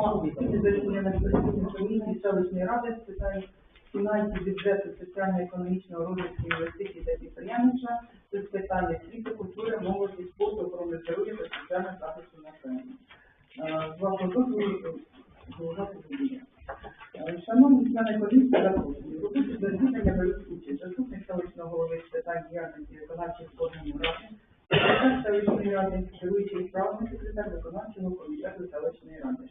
про засідання Національної комісії селищної ради з питань фінансів, бюджету, соціально-економічного розвитку інвестицій та підприємництва, з питань освіти, культури, молоді, спорту, охорони здоров'я та соціального захисту населення. Е, З вашого дозволу голова Сергія. Е, Шановні члени комісії, запрошую. У засідання беруть участь заступник селищного голови з питань діяльності виконавчих органів ради, секретар селищної ради, керуючий справний секретар виконавчого комітету селищної ради.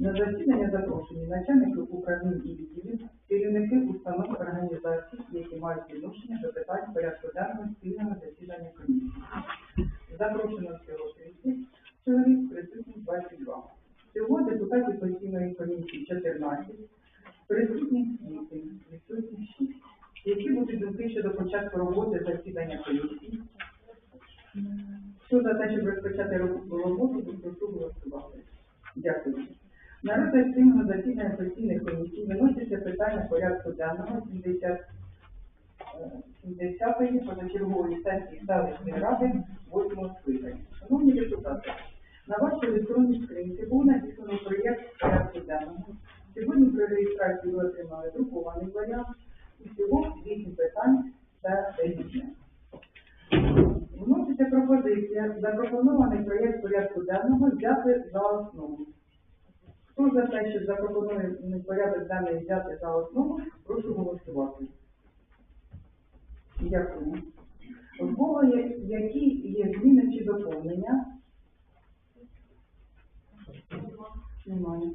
На засідання запрошені начальники управлінь і відділів, керівники установ організацій, які мають відношення до питань порядку денного спільного засідання комісії. Запрошено всього 30 чоловік, присутні 22. Всього депутатів постійної комісії 14, присутніх 8, відсутніх 6. Які будуть думки щодо початку роботи засідання комісії? Хто за розпочати роботу, прошу голосувати. Дякую. На розгляд спільного засідання постійних комісій виноситься питання порядку денного 70 70-ї позачергової сесії селищної ради 8 скликання. Шановні депутати, на вашій електронній скринці був надісланий проєкт порядку денного. Сьогодні при реєстрації ви отримали друкований варіант і всього 8 питань та рішення. Вноситься пропозиція запропонований проєкт порядку денного взяти за основу. Хто за те, щоб запропонований порядок денний взяти за основу, прошу голосувати. Дякую. В які є зміни чи доповнення? Немає.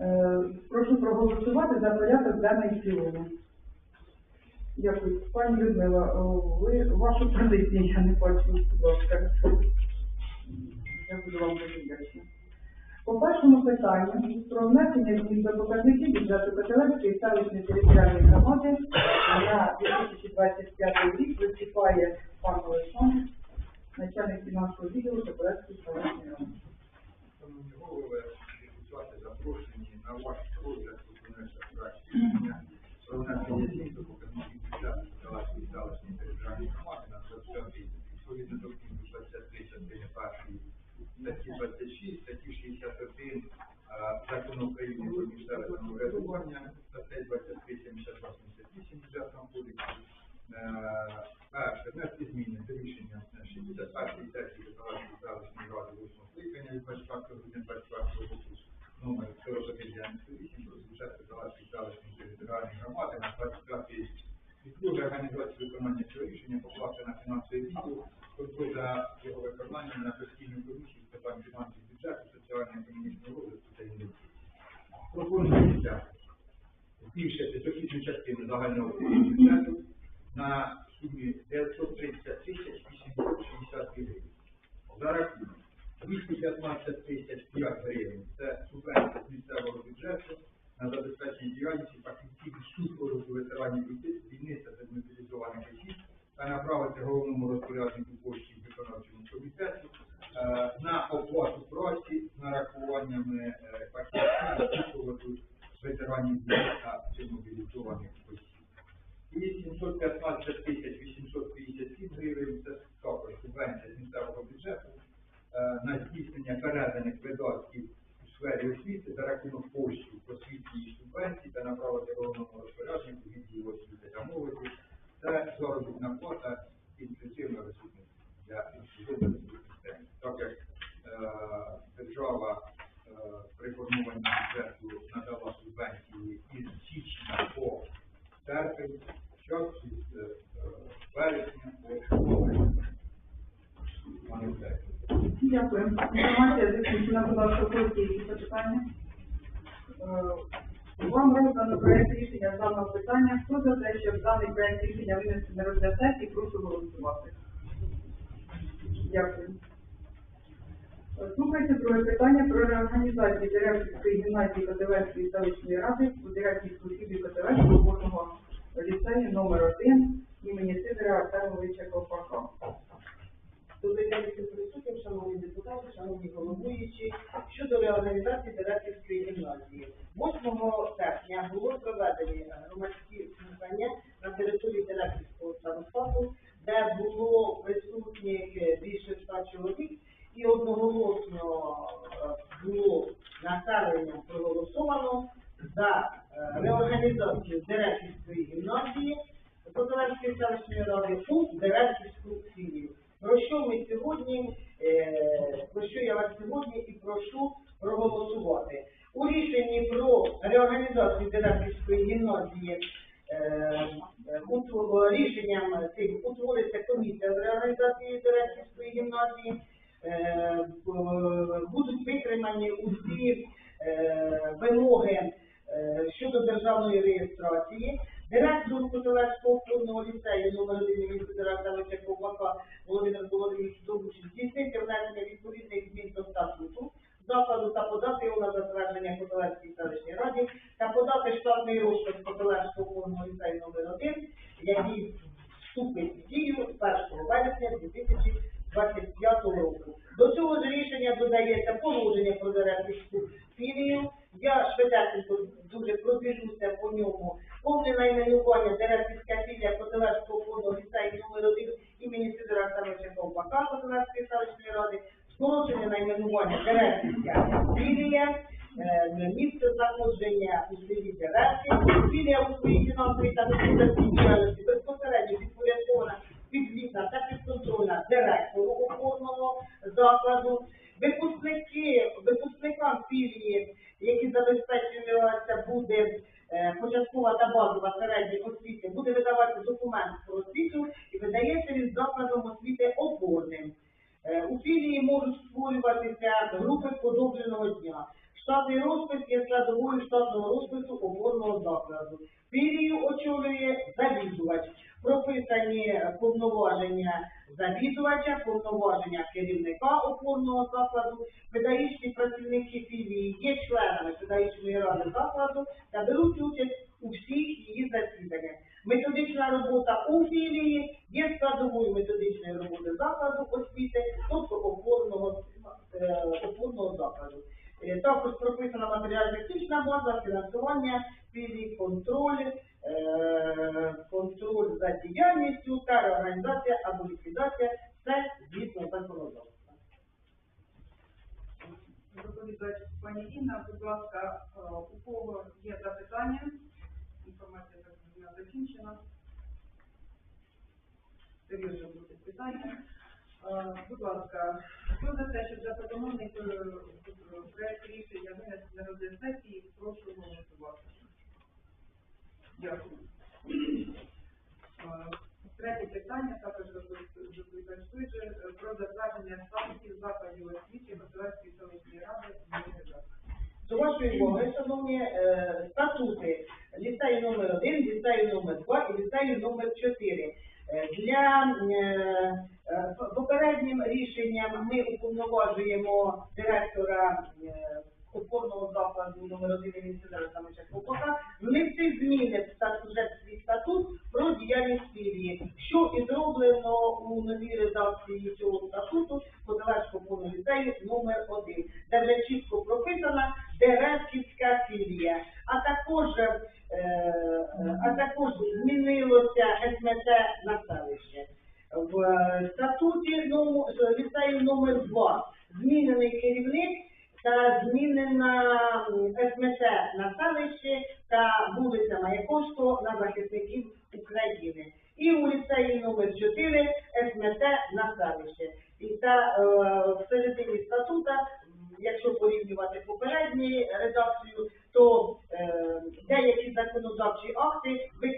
Е, прошу проголосувати за порядок в цілому. Дякую. Пані Людмила, ви вашу позицію я не бачу, будь ласка. Я буду вам дуже вдячна. По першому питанню про внесення змін до показників бюджету Кателевської селищної територіальної громади на 2025 рік виступає пан Олександр, начальник фінансового відділу Кателевської селищної ради. Шановні голови, депутати запрошені на ваш розгляд виконавча проект про внесення змін до показників бюджету Калашської селищної територіальної громади на 25 рік. Відповідно до пункту 23 частини першої статті 26, статті 61 е, Закону України про місцеве самоврядування, статей 23, 72, 78 бюджетного кодексу. Перше, внести зміни до рішення 61 сесії Калашської селищної ради 8 скликання від 24 грудня 24 року номер 4198 про бюджет Калашської селищної територіальної громади на 25 рік. Друге, організацію виконання цього рішення покласти на фінансовий відділ, контроль за його виконанням на постійну комісію з питань фінансів бюджету, соціально-економічного розвитку та інвестицій. Пропонується збільшити дохідну частину загального бюджету на сумі 930 тисяч 862 гривень. За рахунок 215 тисяч 5 гривень – це субвенція з місцевого бюджету на забезпечення діяльності фахівців супроводу ветеранів війни та демобілізованих осіб та направити головному розпоряднику коштів виконавчому комітету е, на оплату праці з нарахуваннями е, супроводу ветеранів та демобілізованих осіб. І 715 тисяч 857 гривень це також субвенція з місцевого бюджету е, на здійснення переданих видатків у сфері освіти за рахунок коштів освітньої субвенції та направити головному розпоряднику відділу освіти та молоді. Це заробітна плата інклюзивно освітніх для інклюзивно освітніх систем. Так як е, держава е, при формуванні бюджету надала субвенції із січня по серпень, із е, вересня по. Дякую. Інформація закінчена, будь ласка, кожні які запитання. Вам роздано проєкт рішення з даного питання. Хто за те, щоб даний проєкт рішення винести на розгляд сесії, прошу голосувати. Дякую. Слухайте друге питання про реорганізацію директорської гімназії Котелевської селищної ради у директорську філію Котелевського опорного ліцею номер 1 імені Сидора Артемовича Ковпака. Добрий день присутнім, шановні депутати, шановні головуючі. Щодо реорганізації директорської гімназії. 8 серпня було проведені громадські слухання на території директорського старостату, де було присутніх е, більше 100 чоловік, Кутилецькій селищній раді та подати штатний розпис Котелецької that you could see ліквідація це звісно законодавство. Доповідач пані Інна, будь ласка, е, у кого є запитання? Інформація так закінчена. Серйозно буде питання. Е, будь ласка, хто за те, щоб запропонований е, проєкт рішення винести на розгляд прошу голосувати. Дякую. Третє питання також доповідач Суджер про затвердження статусів закладів освіти Государської селищної ради До вашої уваги, шановні е, статути. Ліцею номер 1 ліцею номер 2 і ліцею номер 4 е, Для е, попереднім рішенням ми уповноважуємо директора опорного закладу номер 1 місця Самича Попока this, this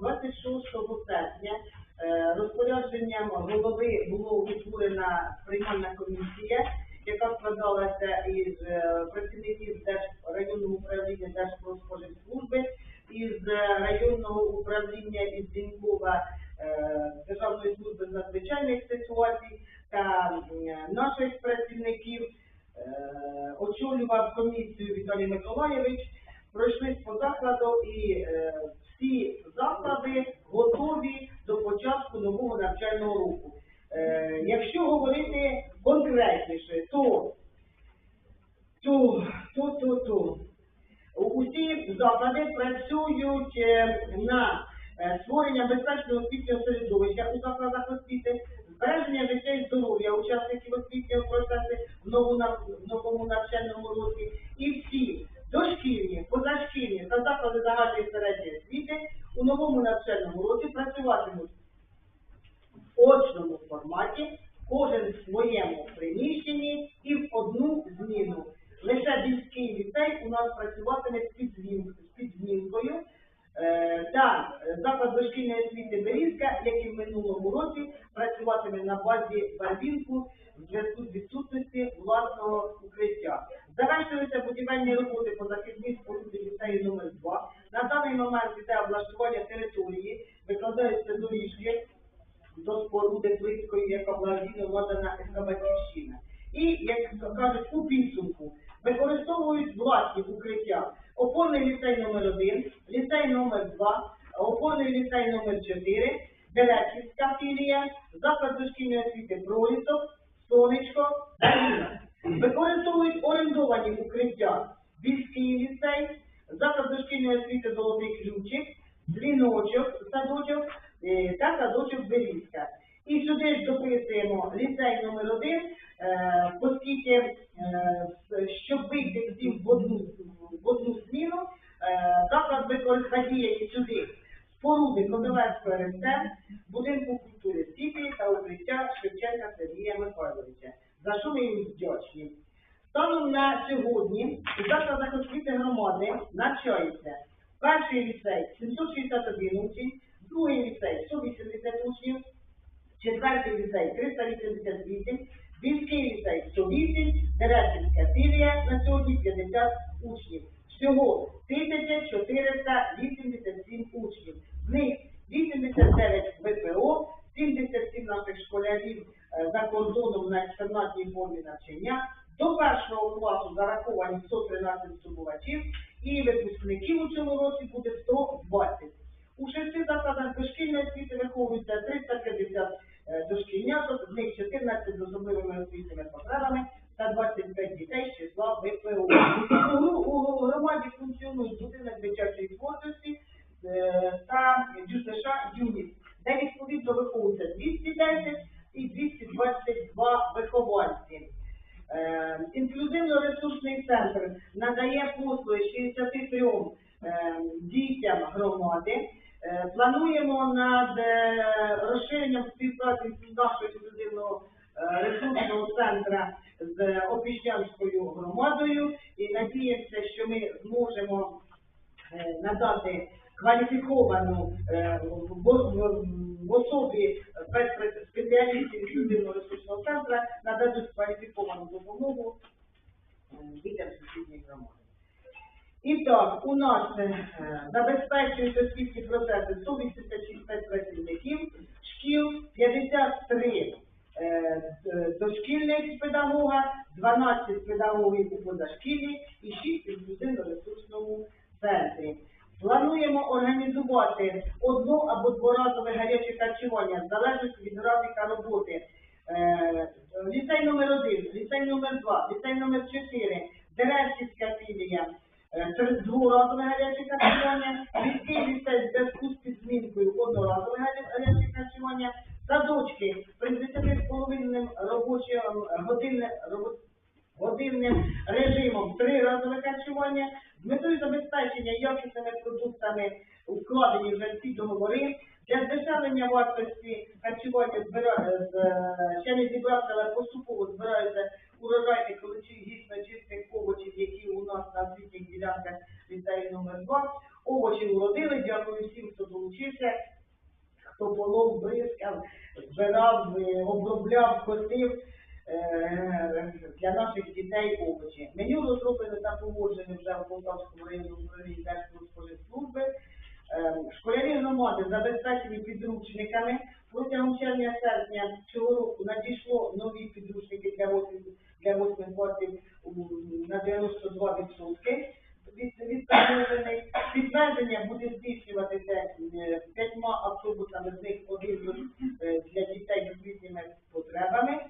26 серпня е, розпорядженням голови було утворена приймальна комісія, яка складалася із е, працівників районного управління Держпродспоживслужби, із е, районного управління із Дінькова Державної служби надзвичайних ситуацій та наших працівників. Очолював комісію Віталій Миколаєвич. Пройшли по закладу і всі заклади готові до початку нового навчального року. Е, якщо говорити конкретніше, то, то, то, то, то. Усі заклади працюють е, на е, створення безпечного освітнього середовища у закладах освіти, збереження і здоров'я учасників освітнього процесу в новому, навчальному році і всі дошкільні, позашкільні та заклади загальної середньої новому навчальному році працюватимуть в очному форматі, кожен в своєму приміщенні і в одну зміну. Лише Більський ліцей у нас працюватиме з підзвінкою. Так. Е, та е, заклад дошкільної Wednesday відповідно виховується 210 і 222 вихованці. Е, Інклюзивно-ресурсний центр надає послуги 63 е, дітям громади. Е, Плануємо над розширенням співпраці з нашого інклюзивного ресурсного центру з Опішнянською громадою і надіємося, що ми зможемо надати кваліфіковану е, в, особі спеціалістів інклюзивного ресурсного центру нададуть кваліфіковану допомогу е, дітям сусідніх громад. І так, у нас е, забезпечують освітні процеси 186 спецпрацівників шкіл, 53 е, дошкільних педагога, 12 педагогів у позашкілі і 6 в інклюзивно-ресурсному центрі. Плануємо організувати одно або дворазове гаряче харчування в залежності від графіка роботи. Е, ліцей номер 1, ліцей номер 2, ліцей номер 4, Деревська філія, е, дворазове гаряче харчування, міський ліцей зв'язку з підзмінкою одноразове гаряче харчування, садочки при 10,5 робочим робо- годинним режимом. Три разове харчування метою забезпечення якісними продуктами укладені вже всі договори. Для здешевлення вартості харчування збира... з... е, ще не зібрався, але поступово збираються урожайних гісно-чистих овочів, які у нас на освітніх ділянках ліцею номер 2. Овочі уродили, дякую всім, хто долучився, хто полов, бризкав, збирав, е, обробляв, косив. Е, для наших дітей овочі. Меню розроблено та погоджено вже в Полтавському районному управлінні Держпродспоживслужби. Е, Школярі громади забезпечені підручниками. Протягом червня-серпня цього року надійшло нові підручники для 8, для 8 класів на 92% від, від замовлених. Буде здійснюватися е, п'ятьма автобусами, з них один для дітей з освітніми потребами.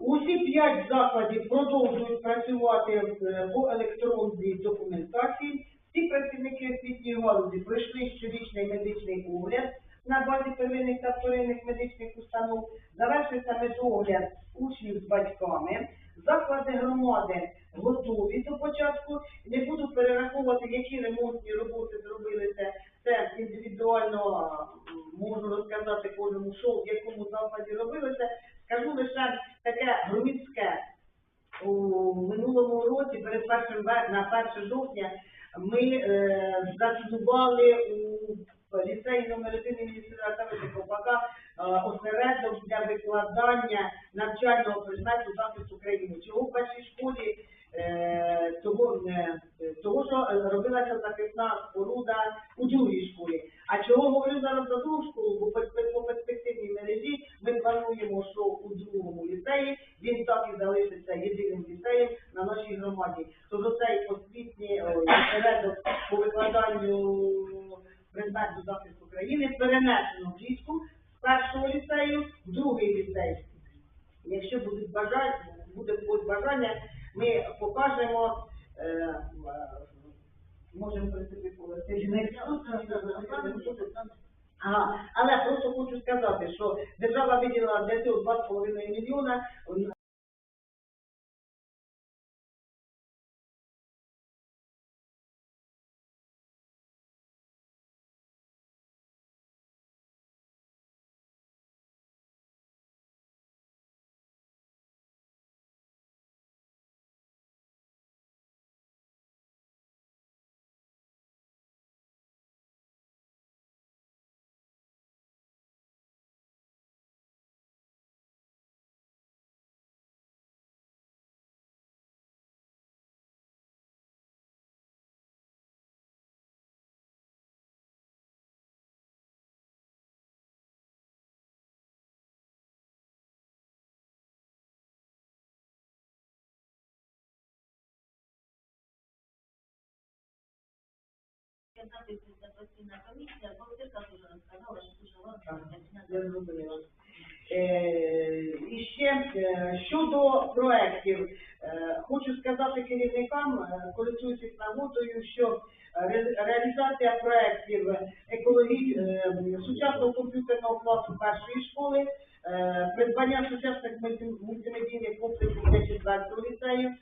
Усі п'ять закладів продовжують працювати е, по електронній документації. Всі працівники освітньої галузі пройшли щорічний медичний огляд на базі первинних та вторинних медичних установ. Завершився медогляд учнів з батьками. Заклади громади готові до початку. Не буду перераховувати, які ремонтні роботи зробилися. Це індивідуально можу розказати кожному, що в якому закладі робилося. Скажу лише таке громадське. У минулому році, перед першим на 1 жовтня, ми е, заснували у ліцеї номер 1 імені Савича Ковпака е, осередок для викладання навчального предмету захист України. Чого в першій школі того, е, того, що е, робилася захисна споруда у другій школі. А чого говорю зараз за другу школу? Бо по, перспективній мережі ми плануємо, що у другому ліцеї він так і залишиться єдиним ліцеєм на нашій громаді. Тобто цей освітній е, осередок по викладанню предмету захисту України перенесено в Е, і ще е, щодо проєктів, е, хочу сказати керівникам, користуючись нагодою, що реалізація проєктів сучасного комп'ютерного класу першої школи, придбання сучасних мультимедійних комплексів для четвертого ліцею,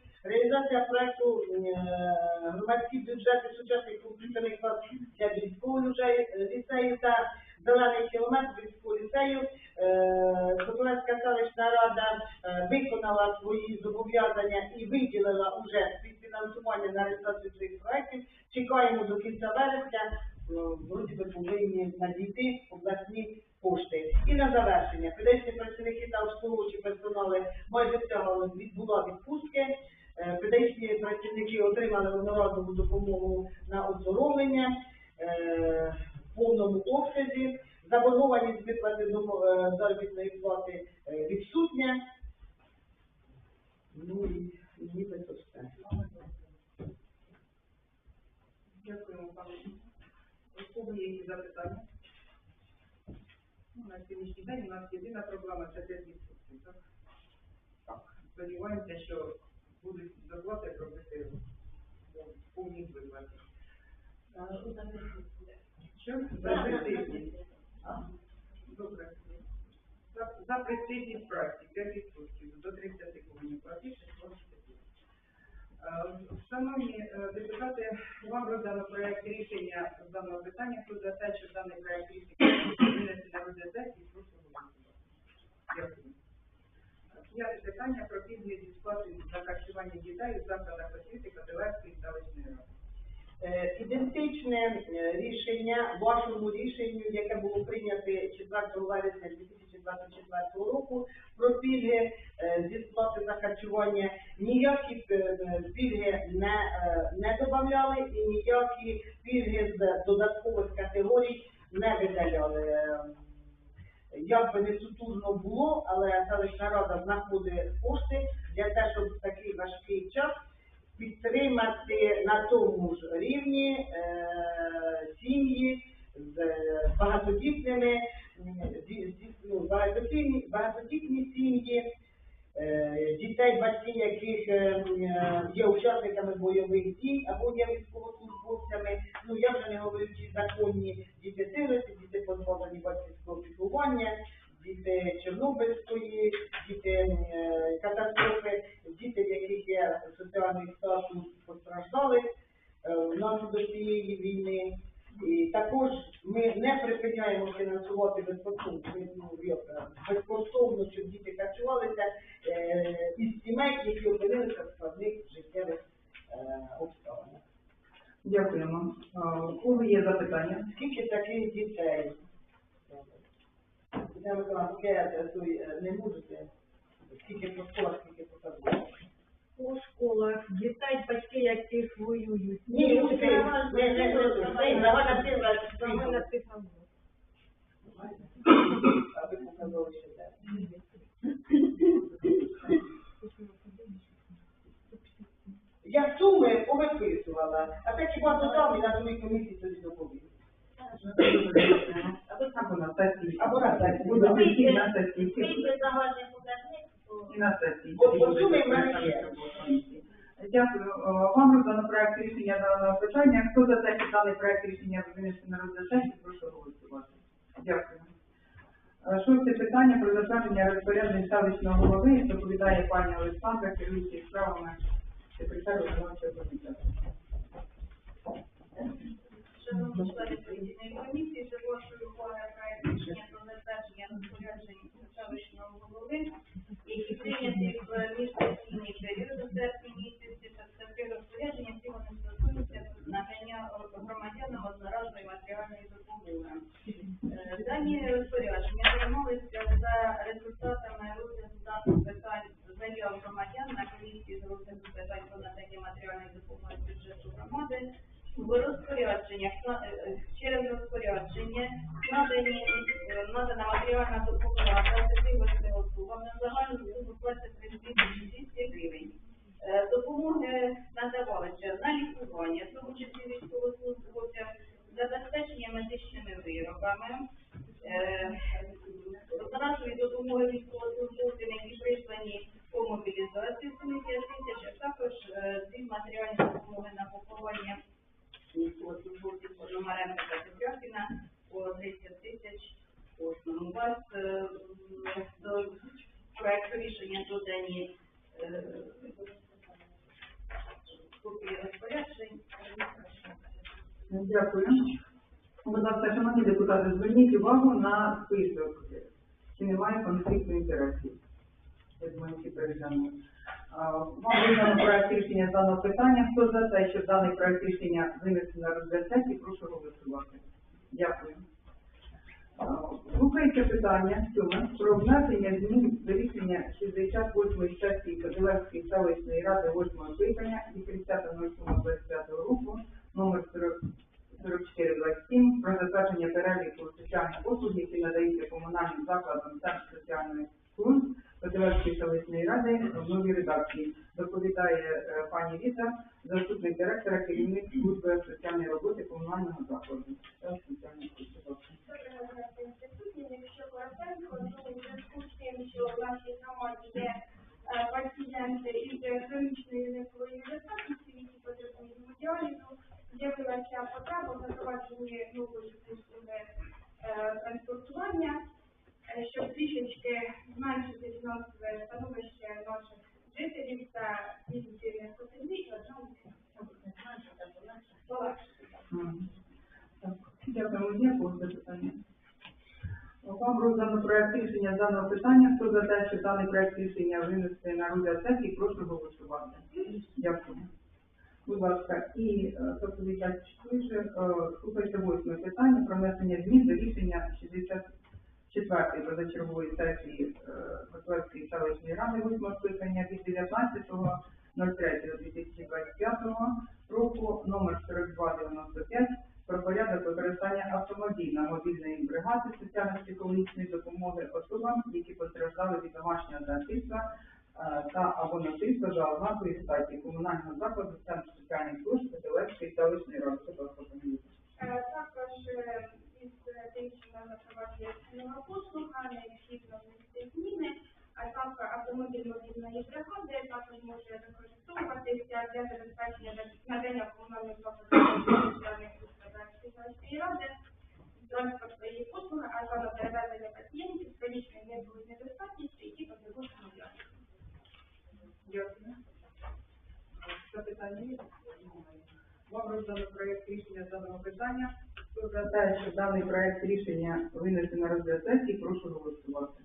Заборгованість виплати е, заробітної плати е, відсутня. Ну і нібито все. Дякуємо, пане. У кого є запитання? Ну, На сьогоднішній день у нас єдина проблема це 5%. Так? Так. Сподіваємося, що будуть зарплати робити в повній виплаті. Що? За присутність. А, Добре. За, за присутність праці 5% до 30 повинні платити, 16 Е, Шановні е, депутати, вам роздано проект рішення з даного питання. Хто за те, що даний проект рішення винести на розгляд прошу голосувати. П'яте питання про пільги зі сплати за харчування дітей у закладах освіти Кадилевської селищної ради. Е, Ідентичне е, рішення вашому рішенню, яке було прийнято 4 вересня 2024 року про пільги е, зі сплати за харчування, ніякі пільги не, не додавали і ніякі пільги з додаткових категорій не видаляли. Як би не сутужно було, але селищна рада знаходить кошти для того, щоб в такий важкий час підтримати на тому ж рівні е, сім'ї з е, багатодітними, ну, багатодітні, сім'ї, е, дітей, батьки, яких є учасниками бойових дій або є військовослужбовцями. Ну я вже не говорю ті законні діти сироти, діти позбавлені батьківського піклування, діти Чорнобильської, діти е, катастрофи, діти, в яких є соціальний статус постраждалих е, внаслідок цієї війни. І також ми не припиняємо фінансувати безкоштовно, ну, як, е, безкоштовно, щоб діти харчувалися е, із сімей, які опинилися в складних життєвих е, обставинах. Дякуємо. А, У кого є запитання? Скільки таких дітей? Я Микола, поки я той, е, не можете, скільки по школах, скільки по садках? у школах дітей, батьки яких воюють. Ні, ну, ти, не, не, не, не, загальна цифра, Загальна цифра показали, що це. Я суми повиписувала, а так хіба додав і на другій комісії тоді доповів. Або на сесії. Або на сесії. Буде вихід на сесії. Вийде загальний показник, І на сесії. От суми в мене є. Дякую. Е, Вам роздано проект рішення даного питання. Хто за те, що даний проект рішення винести на розгляд прошу голосувати. Дякую. Е, Шосте питання про затвердження розпоряджень селищного голови доповідає пані Олександра, керуючи справами секретаря виконавчого комітету. Шановні члени постійної комісії, за вашою увагою проект рішення про затвердження розпоряджень селищного голови, які прийняті в міжсесійний період у серпні місяці, та таке розпорядження, які вони стосуються надання громадянам одноразової матеріальної допомоги. Е, Дані розпорядження приймалися за результатами розгляду даних питань заяв громадян на комісії з розгляду питань про надання матеріальної допомоги з бюджету громади. В розпорядженнях на- е, е, через розпорядження надані е, надана матеріальна допомога 28 особам на загальну суму 23 тисячі 200 гривень. Е, Допомоги надавалися на лікування, в тому числі військовослужбовцям, забезпечення медичними виробами, е, одноразові допомоги військовослужбовцям, які прислані по мобілізації в сумі 5 тисяч, а також е, дві матеріальні допомоги на поховання військовослужбовців Пономаренка та Купрякіна по 30 тисяч кожному. У вас е, м, до проекту рішення додані е, копії розпоряджень. Дякую. Будь ласка, шановні депутати, зверніть увагу на список. Чи немає конфлікту інтересів? Я думаю, всі переглянули. А, Вам видано проект з питання. Хто за те, щоб даний проект рішення винести на розгляд прошу голосувати. Дякую. А, Рухається питання сьоме про внесення змін до рішення 68 сесії селищної ради 8 скликання від 30.07.25 року номер 4427 про затвердження переліку соціальних послуг, які надаються комунальним закладам Центру соціальної служб Кадилевської селищної ради в новій редакції. Доповідає е, пані Віта, заступник директора, керівник служби соціальної роботи комунального закладу. Якщо зв'язку з нашій громаді є пацієнти із хронічною віковою недостатністю, які потребують гемодіалізу, з'явилася потреба в запровадженні нової послуги е, транспортування, е, щоб трішечки зменшити фінансове становище наших жителів та візитівних потребіть одному. Мгм. Так, Дякуємо. Є якого запитання? Вам роздано проект рішення з даного питання. Хто за те, що даний проект рішення винести на розгляд сесії, прошу голосувати. Дякую. Будь ласка, і е, доповідач Швидше, е, слухайте восьме питання про внесення змін до рішення 64-ї позачергової сесії е, Котлевської селищної ради восьмого скликання від 19.03.2025 року номер 4295 про порядок використання автомобільно мобільної бригади соціально-психологічної допомоги особам, які постраждали від домашнього насильства е, та або насильства за ознакою статі комунального закладу Центру соціальних служб Петелевської селищної ради. Е, Також е, із тим, що нам запроваджує цінова послуга, необхідно зміни, а так автомобіль мобільної бригади також може використовуватися для забезпечення надання комунальних питання. Хто вважає, що даний проект рішення винести на розгляд сесії, прошу голосувати.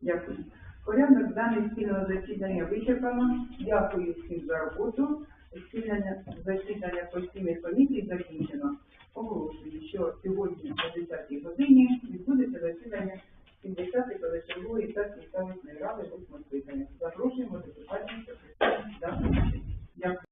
Дякую. Порядок даний спільного засідання вичерпано. Дякую всім за роботу. Спільне засідання постійних комісій закінчено. Оголошую, що сьогодні о 10 годині відбудеться засідання 70-ї позачергової та сільської ради 8 скликання. Запрошуємо депутатів до Дякую.